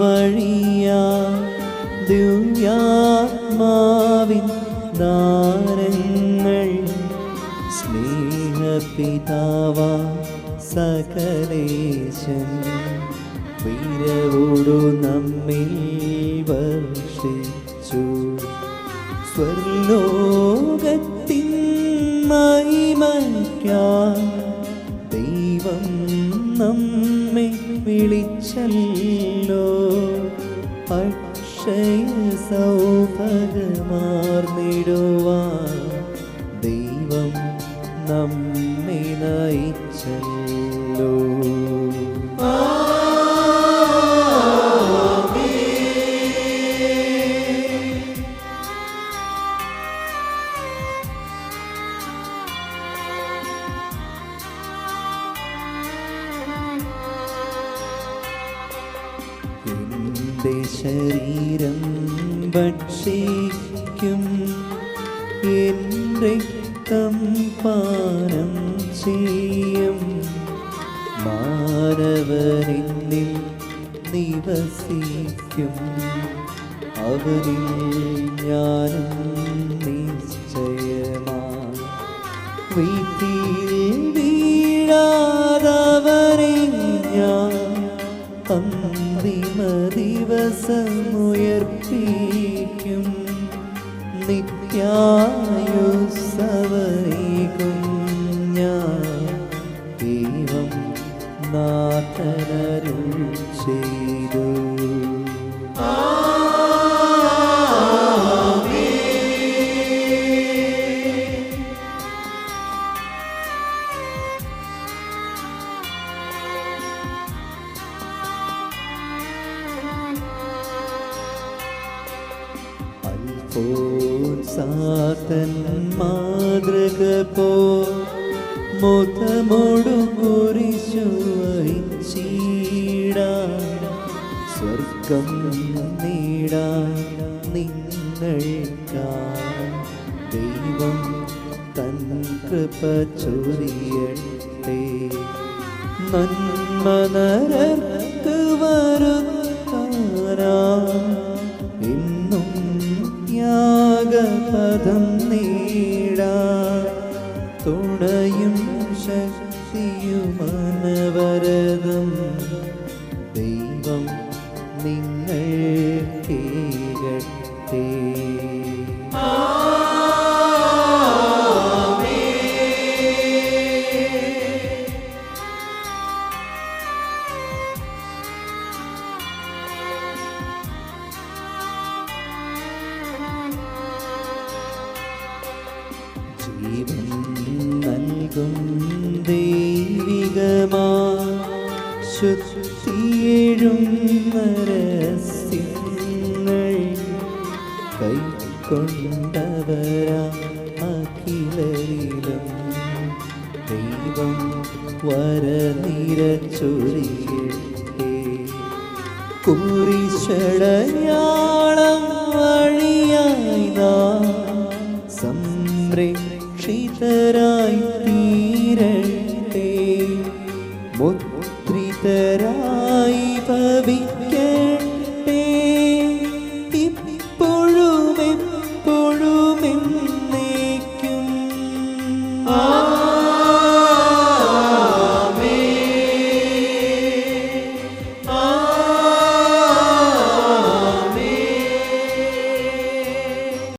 വഴിയാ ദിവ്യാത്മാവിൻ ദാരങ്ങൾ സ്നേഹപിതാവ സകലേശൻ വീരവോടു നമ്മിൽ വർഷിച്ചു. സ്വർലോകത്തിൻ മഹിമയ്ക്കായി ദൈവം വിളിച്ചല്ലോ. അക്ഷയ സൗഭഗമാർന്നിടുവാൻ ദൈവം നമ്മെ നയിച്ചല്ലോ. എന്റെ ശരീരം ഭക്ഷിക്കും. എന്റെ പാനം ചെയ്യും. മാനവരിന്നിൽ നിവസിക്കും. അവരിൽ ഞാനും നിശ്ചയമാണ്. വീട്ടിൽ വീഴാതവരെ ഞാൻ അന്തിമ ദിവസമുയർപ്പിക്കും നിത്യായുസവൈകും ഞാൻ ദൈവം നാഥനരുൾ ചെയ്തു. അൽഫോൻസാത്തൻ മാതൃക പോ. മുതമോടു കുരിശു വഹിച്ചിടാൻ സ്വർഗം നേടാൻ നിങ്ങൾക്കാ ദൈവം തൻ കൃപ ചൊരിയട്ടെ. നന്മ നരർക്ക് തുണയും ശക്തിയുമനവരതം ദൈവം നിങ്ങൾ കേകട്ടെ ജീവൻ നൽകും ദൈവികമാ ശുദ്ധിയേഴും രഹസ്യങ്ങൾ കൈക്കൊണ്ടവരാ അഖിലരിലും ദൈവം വരനിരച്ചൊരിയട്ടെ കുരിശടയാളം മുദ്രിതരായി ഭവിക്കേ ഇപ്പോഴും എപ്പോഴും